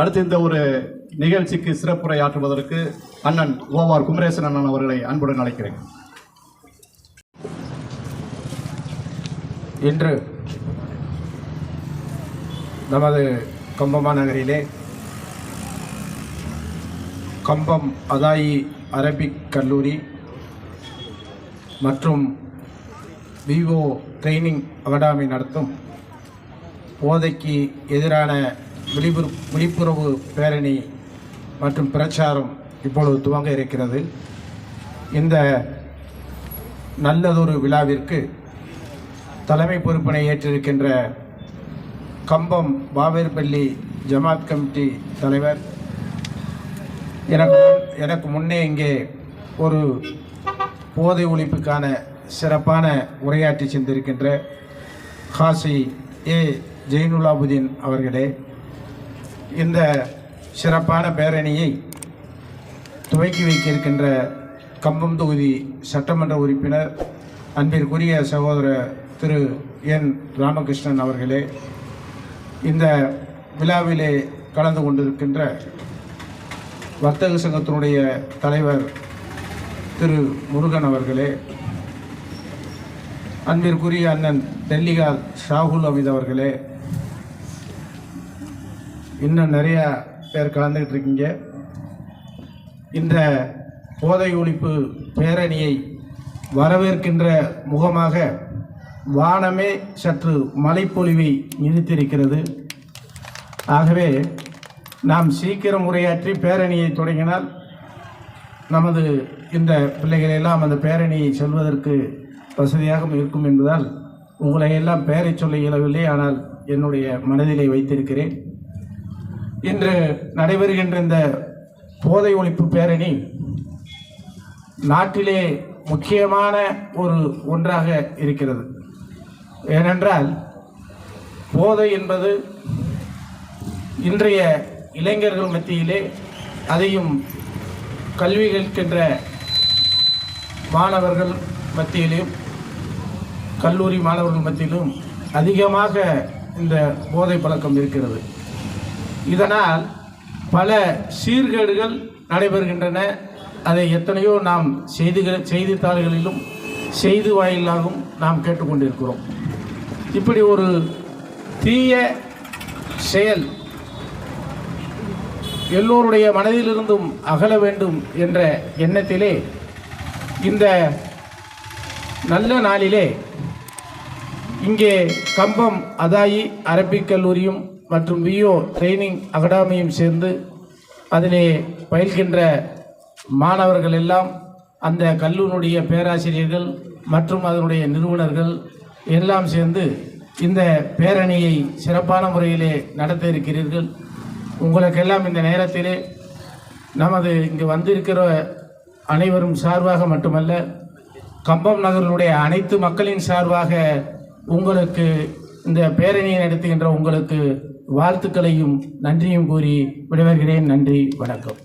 அடுத்து இந்த ஒரு நிகழ்ச்சிக்கு சிறப்புரை ஆற்றுவதற்கு அண்ணன் ஓவார் குமரேசன் அண்ணன் அவர்களை அன்புடன் அழைக்கிறேன். இன்று நமது கம்பமா நகரிலே கம்பம் அதாயி அரபிக் கல்லூரி மற்றும் விவோ ட்ரைனிங் அகாடமி நடத்தும் போதைக்கு எதிரான விழிப்புறு விழிப்புணர்வு பேரணி மற்றும் பிரச்சாரம் இப்பொழுது துவங்க இருக்கிறது. இந்த நல்லதொரு விழாவிற்கு தலைமை பொறுப்பினை ஏற்றிருக்கின்ற கம்பம் பாவேர்பள்ளி ஜமாத் கமிட்டி தலைவர். எனக்கு எனக்கு முன்னே இங்கே ஒரு போதை ஒழிப்புக்கான சிறப்பான உரையாற்றி சென்றிருக்கின்ற ஹாசி ஏ ஜெயினுலாபுதீன் அவர்களே. இந்த சிறப்பான பேரணியை துவக்கி வைக்க இருக்கின்ற கம்பம் தொகுதி சட்டமன்ற உறுப்பினர் அன்பிற்குரிய சகோதரர் திரு என் ராமகிருஷ்ணன் அவர்களே இந்த விழாவிலே கலந்து கொண்டிருக்கின்ற வர்த்தக சங்கத்தினுடைய தலைவர் திரு முருகன் அவர்களே அன்பிற்குரிய அண்ணன் டெல்லிகா ஷாகுல் அமித் அவர்களே இன்னும் நிறையா பேர் கலந்துக்கிட்டு இருக்கீங்க இந்த போதை ஒழிப்பு பேரணியை வரவேற்கின்ற முகமாக வானமே சற்று மலைப்பொழிவை நிறுத்தியிருக்கிறது ஆகவே நாம் சீக்கிரம் உரையாற்றி பேரணியை தொடங்கினால் நமது இந்த பிள்ளைகளெல்லாம் அந்த பேரணியை செல்வதற்கு வசதியாக இருக்கும் என்பதால் உங்களை எல்லாம் பெயரை சொல்ல இயலவில்லை. ஆனால் என்னுடைய மனதிலே வைத்திருக்கிறேன். இன்று நடைபெறுகின்ற இந்த போதை ஒழிப்பு பேரணி நாட்டிலே முக்கியமான ஒரு ஒன்றாக இருக்கிறது. ஏனென்றால் போதை என்பது இன்றைய இளைஞர்கள் மத்தியிலே அதையும் கல்வி கற்கின்ற மாணவர்கள் மத்தியிலும் கல்லூரி மாணவர்கள் மத்தியிலும் அதிகமாக இந்த போதை பழக்கம் இருக்கிறது. இதனால் பல சீர்கேடுகள் நடைபெறுகின்றன. அதை எத்தனையோ நாம் செய்திகள் செய்தித்தாள்களிலும் செய்தி வாயிலாகவும் நாம் கேட்டுக்கொண்டிருக்கிறோம். இப்படி ஒரு தீய செயல் எல்லோருடைய மனதிலிருந்தும் அகல வேண்டும் என்ற எண்ணத்திலே இந்த நல்ல நாளிலே இங்கே கம்பம் அதாயி அரபிக் கல்லூரியும் மற்றும் விஓ ட்ரைனிங் அகாடமியும் சேர்ந்து அதிலே பயில்கின்ற மாணவர்கள் எல்லாம் அந்த கல்லூரியுடைய பேராசிரியர்கள் மற்றும் அதனுடைய நிறுவனர்கள் எல்லாம் சேர்ந்து இந்த பேரணியை சிறப்பான முறையிலே நடத்த இருக்கிறீர்கள். உங்களுக்கெல்லாம் இந்த நேரத்திலே நமது இங்கு வந்திருக்கிற அனைவரும் சார்பாக மட்டுமல்ல கம்பம் நகரினுடைய அனைத்து மக்களின் சார்பாக உங்களுக்கு இந்த பேரணியை நடத்துகின்ற உங்களுக்கு வாழ்த்துக்களையும் நன்றியும் கூறி விடைபெறுகிறேன். நன்றி வணக்கம்.